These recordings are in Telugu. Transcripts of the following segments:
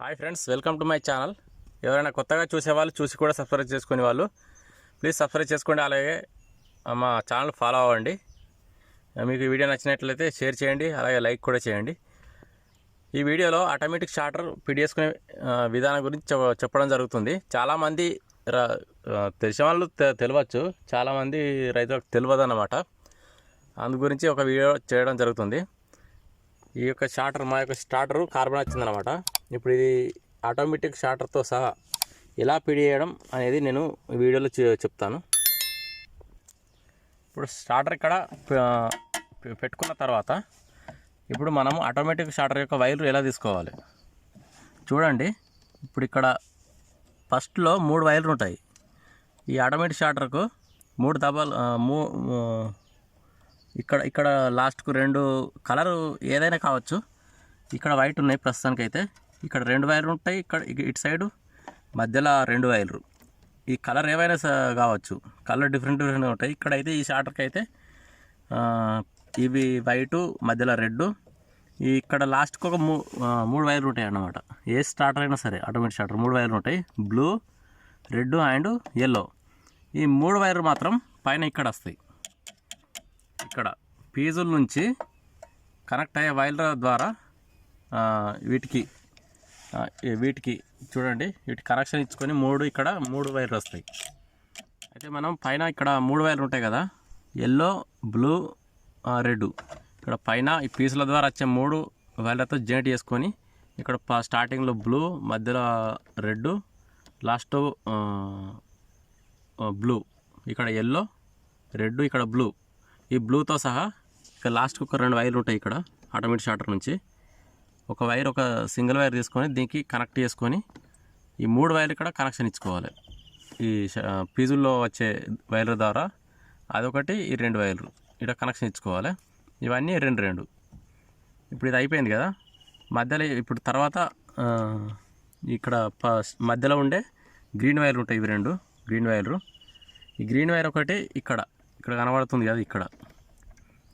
Hi friends welcome to my channel ఎవరైనా కొత్తగా చూసేవాళ్ళు చూసి కూడా సబ్స్క్రైబ్ చేసుకునే వాళ్ళు ప్లీజ్ సబ్స్క్రైబ్ చేసుకోండి. అలాగే మా ఛానల్ ఫాలో అవ్వండి. మీకు వీడియో నచ్చినట్లయితే షేర్ చేయండి అలాగే లైక్ కూడా చేయండి. ఈ వీడియోలో ఆటోమేటిక్ షార్టర్ పిడిఎస్కునే విధానం గురించి చెప్పడం జరుగుతుంది. చాలామంది తెలిసిన వాళ్ళు తె- తెలియవచ్చు చాలామంది రైతులకు తెలియదు అన్నమాట అందు గురించి ఒక వీడియో చేయడం జరుగుతుంది. ఈ యొక్క షార్టర్ మా యొక్క స్టార్టర్ కార్బన్ వచ్చిందనమాట ఇప్పుడు ఇది ఆటోమేటిక్ షార్టర్తో సహా ఎలా పిడియడం చేయడం అనేది నేను వీడియోలో చెప్తాను. ఇప్పుడు స్టార్టర్ ఇక్కడ పెట్టుకున్న తర్వాత ఇప్పుడు మనం ఆటోమేటిక్ షార్టర్ యొక్క వైర్లు ఎలా తీసుకోవాలి? చూడండి ఇప్పుడు ఇక్కడ ఫస్ట్లో మూడు వైర్లు ఉంటాయి. ఈ ఆటోమేటిక్ షార్టర్కు మూడు దబాలు మూ ఇక్కడ ఇక్కడ లాస్ట్కు రెండు కలరు ఏదైనా కావచ్చు. ఇక్కడ వైట్ ఉన్నాయి ప్రస్తుతానికి అయితే ఇక్కడ రెండు వైర్లు ఉంటాయి ఇక్కడ ఇటు సైడు మధ్యలో రెండు వైర్లు. ఈ కలర్ ఏవైనా కావచ్చు. కలర్ డిఫరెంట్ డిఫరెంట్ ఉంటాయి. ఇక్కడ అయితే ఈ షార్టర్కి అయితే ఇవి వైటు మధ్యలో రెడ్ ఇక్కడ లాస్ట్కి ఒక మూ మూడు వైర్లు ఉంటాయి అన్నమాట ఏ స్టార్టర్ అయినా సరే ఆటోమేటిక్ స్టార్టర్ మూడు వైర్లు ఉంటాయి. Blue red and yellow. ఈ మూడు వైర్లు మాత్రం పైన ఇక్కడ వస్తాయి. ఇక్కడ పీజుల నుంచి కనెక్ట్ అయ్యే వైర్ల ద్వారా వీటికి వీటికి చూడండి వీటి కనెక్షన్ ఇచ్చుకొని మూడు ఇక్కడ మూడు వైర్లు వస్తాయి. అయితే మనం పైన ఇక్కడ మూడు వైర్లు ఉంటాయి కదా ఎల్లో బ్లూ రెడ్ ఇక్కడ పైన ఈ పీసుల ద్వారా వచ్చే మూడు వైర్లతో జాయింట్ చేసుకొని ఇక్కడ స్టార్టింగ్లో బ్లూ మధ్యలో రెడ్ లాస్ట్ బ్లూ ఇక్కడ ఎల్లో రెడ్ ఇక్కడ బ్లూ ఈ బ్లూతో సహా ఇక్కడ లాస్ట్కి ఒక రెండు వైర్లు ఉంటాయి ఇక్కడ ఆటోమేటిక్ షార్టర్ నుంచి. ఒక వైర్ ఒక సింగిల్ వైర్ తీసుకొని దీనికి కనెక్ట్ చేసుకొని ఈ మూడు వైర్లు ఇక్కడ కనెక్షన్ ఇచ్చుకోవాలి. ఈ పీజుల్లో వచ్చే వైర్ల ద్వారా అదొకటి ఈ రెండు వైర్లు ఇక్కడ కనెక్షన్ ఇచ్చుకోవాలి. ఇవన్నీ రెండు రెండు. ఇప్పుడు ఇది అయిపోయింది కదా? మధ్యలో ఇప్పుడు తర్వాత ఇక్కడ ప- మధ్యలో ఉండే గ్రీన్ వైర్లు ఉంటాయి ఇవి రెండు గ్రీన్ వైర్లు. ఈ గ్రీన్ వైర్ ఒకటి ఇక్కడ ఇక్కడ కనబడుతుంది కదా ఇక్కడ.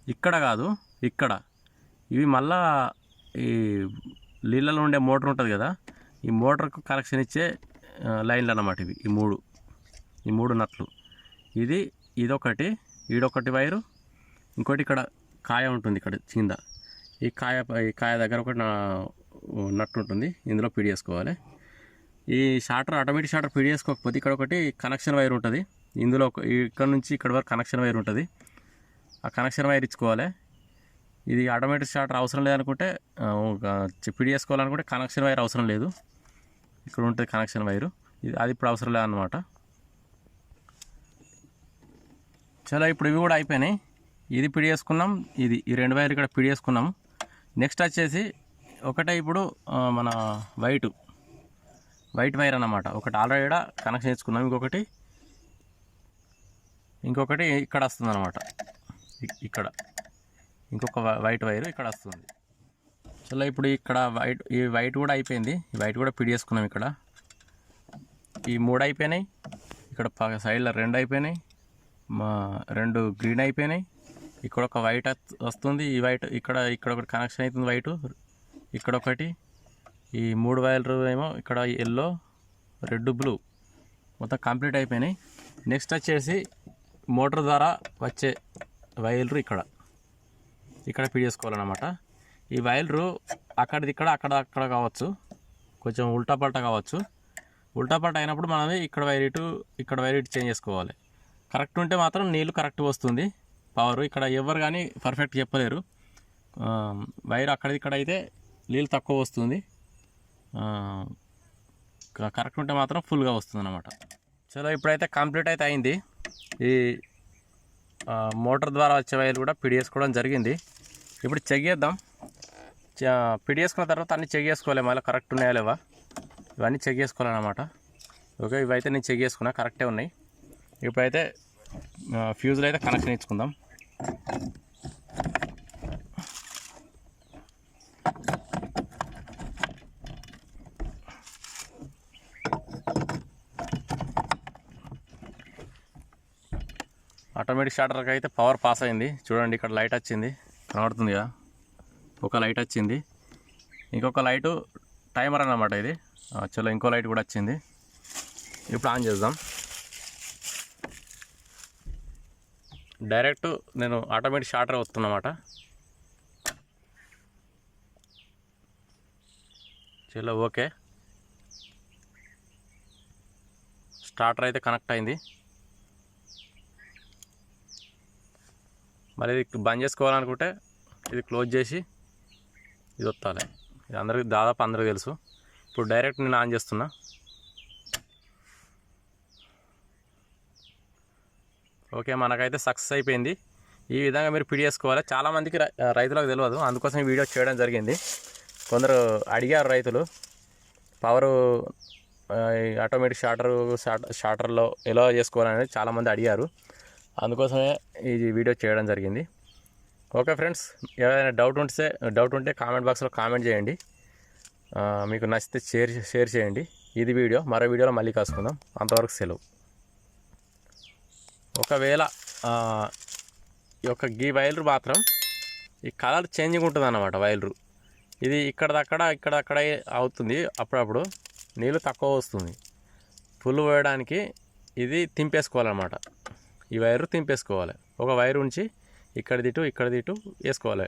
ఇక్కడ కాదు ఇక్కడ. ఇవి మళ్ళా ఈ నీళ్ళలో ఉండే మోటార్ ఉంటుంది కదా ఈ మోటార్కు కనెక్షన్ ఇచ్చే లైన్లు అన్నమాట ఇవి ఈ మూడు ఈ మూడు నట్లు. ఇది ఇదొకటి ఈడొకటి వైరు ఇంకోటి ఇక్కడ కాయ ఉంటుంది ఇక్కడ కింద. ఈ కాయ ఈ కాయ దగ్గర ఒకటి నా- నట్టు ఉంటుంది ఇందులో పిడి చేసుకోవాలి. ఈ షార్టర్ ఆటోమేటిక్ షార్టర్ పిడి చేసుకోకపోతే ఇక్కడ ఒకటి కనెక్షన్ వైర్ ఉంటుంది ఇందులో ఇక్కడ నుంచి ఇక్కడ వరకు కనెక్షన్ వైర్ ఉంటుంది. ఆ కనెక్షన్ వైర్ ఇచ్చుకోవాలి ఇది ఆటోమేటిక్ స్టార్టర్ అవసరం లేదనుకుంటే ఆ, ఒక పిడి చేసుకోవాలనుకుంటే కనెక్షన్ వైర్ అవసరం లేదు. ఇక్కడ ఉంటుంది కనెక్షన్ వైరు. ఇది అది ఇప్పుడు అవసరం లేదన్నమాట. చలో ఇప్పుడు ఇవి కూడా అయిపోయినాయి. ఇది పిడి చేసుకున్నాం ఇది ఈ రెండు వైర్లు ఇక్కడ పిడి చేసుకున్నాం నెక్స్ట్ వచ్చేసి ఒకటే ఇప్పుడు మన వైట్. వైట్ వైర్ అన్నమాట. ఒకటి ఆల్రెడీ కనెక్షన్ ఇచ్చుకున్నాం ఇంకొకటి ఇంకొకటి ఇక్కడ వస్తుంది అనమాట ఇక్కడ. ఇంకొక వైట్ వైర్ ఇక్కడ వస్తుంది. చలో ఇప్పుడు ఇక్కడ వైట్ ఈ వైట్ కూడా అయిపోయింది. ఈ వైట్ కూడా పిడి చేసుకున్నాం ఇక్కడ. ఈ మూడు అయిపోయినాయి. ఇక్కడ పక్క సైడ్లో రెండు అయిపోయినాయి. మా రెండు గ్రీన్ అయిపోయినాయి. ఇక్కడ ఒక వైట్ వస్తుంది. ఈ వైట్ ఇక్కడ ఇక్కడ ఒకటి కనెక్షన్ అవుతుంది వైట్. ఇక్కడ ఒకటి. ఈ మూడు వైర్లు ఏమో ఇక్కడ ఎల్లో రెడ్ బ్లూ. మొత్తం కంప్లీట్ అయిపోయినాయి. నెక్స్ట్ వచ్చేసి మోటార్ ద్వారా వచ్చే వైర్లు ఇక్కడ. ఇక్కడ ఫీడ్ చేసుకోవాలన్నమాట. ఈ వైర్లు అక్కడిది ఇక్కడ అక్కడ అక్కడ కావచ్చు. కొంచెం ఉల్టాపల్ట కావచ్చు. ఉల్టాపల్ట అయినప్పుడు మనం ఇక్కడ వైర్ ఇటు ఇక్కడ వైర్ ఇటు చేంజ్ చేసుకోవాలి. కరెక్ట్ ఉంటే మాత్రం నీళ్ళు కరెక్ట్ వస్తుంది. పవర్ ఇక్కడ ఎవరు కానీ పర్ఫెక్ట్ చెప్పలేరు. వైర్ అక్కడిది ఇక్కడ అయితే నీళ్ళు తక్కువ వస్తుంది. క- కరెక్ట్ ఉంటే మాత్రం ఫుల్గా వస్తుంది అనమాట చలో ఇప్పుడైతే కంప్లీట్ అయితే అయింది. ఈ మోటార్ ద్వారా వచ్చే వైర్లు కూడా పిడి చేసుకోవడం జరిగింది. ఇప్పుడు చెక్ చేద్దాం. పిడి చేసుకున్న తర్వాత అన్నీ చెక్ చేసుకోవాలి. మళ్ళీ కరెక్ట్ ఉన్నాయా లేవా? ఇవన్నీ చెక్ చేసుకోవాలన్నమాట. ఓకే ఇవైతే నేను చెక్ చేసుకున్నా. కరెక్టే ఉన్నాయి. ఇప్పుడైతే ఫ్యూజ్లో అయితే కనెక్షన్ ఇచ్చుకుందాం. ఆటోమేటిక్ స్టార్టర్కి అయితే పవర్ పాస్ అయింది. చూడండి ఇక్కడ లైట్ వచ్చింది. కనబడుతుంది కదా ఒక లైట్ వచ్చింది. ఇంకొక లైటు టైమర్ అన్నమాట ఇది. చలో ఇంకో లైట్ కూడా వచ్చింది. ఇప్పుడు ఆన్ చేద్దాం. డైరెక్ట్ నేను ఆటోమేటిక్ షార్టర్ వస్తున్నమాట. చలో ఓకే. స్టార్టర్ అయితే కనెక్ట్ అయింది. మరి ఇది బంద్ చేసుకోవాలనుకుంటే ఇది క్లోజ్ చేసి ఇది వత్తాలి ఇది అందరికి దాదాపు అందరికి తెలుసు. ఇప్పుడు డైరెక్ట్ నేను ఆన్ చేస్తున్నా. ఓకే మనకైతే సక్సెస్ అయిపోయింది. ఈ విధంగా మీరు పిడి చేసుకోవాలి. చాలామందికి రైతులకు తెలియదు. అందుకోసం ఈ వీడియో చేయడం జరిగింది. కొందరు అడిగారు రైతులు పవరు ఆటోమేటిక్ షార్టర్ షార్టర్లో ఎలా చేసుకోవాలనేది చాలామంది అడిగారు. అందుకోసమే ఈ వీడియో చేయడం జరిగింది. ఓకే ఫ్రెండ్స్ ఏదైనా డౌట్ ఉంటే డౌట్ ఉంటే కామెంట్ బాక్స్లో కామెంట్ చేయండి. మీకు నచ్చితే షేర్ షేర్ చేయండి. ఇది వీడియో మరో వీడియోలో మళ్ళీ కలుసుకుందాం. అంతవరకు సెలవు. ఒకవేళ ఈ యొక్క గీ వైలర్ మాత్రం ఈ కలర్ చేంజింగ్ ఉంటుంది అన్నమాట వైలరు ఇది ఇక్కడదక్కడ ఇక్కడక్కడ అవుతుంది. అప్పుడప్పుడు నీళ్ళు తక్కువ వస్తుంది. పుల్లు పోయడానికి ఇది తింపేసుకోవాలన్నమాట. ఈ వైరు తింపేసుకోవాలి. ఒక వైరు ఉంచి ఇక్కడ ఇటు ఇక్కడ ఇటు వేసుకోవాలి.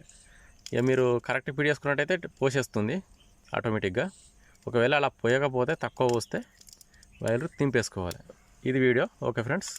ఇక మీరు కరెక్ట్ ఫిట్ చేసుకున్నట్టయితే పోసేస్తుంది ఆటోమేటిక్గా ఒకవేళ అలా పోయకపోతే తక్కువ పోస్తే వైరు తింపేసుకోవాలి ఇది వీడియో. Okay friends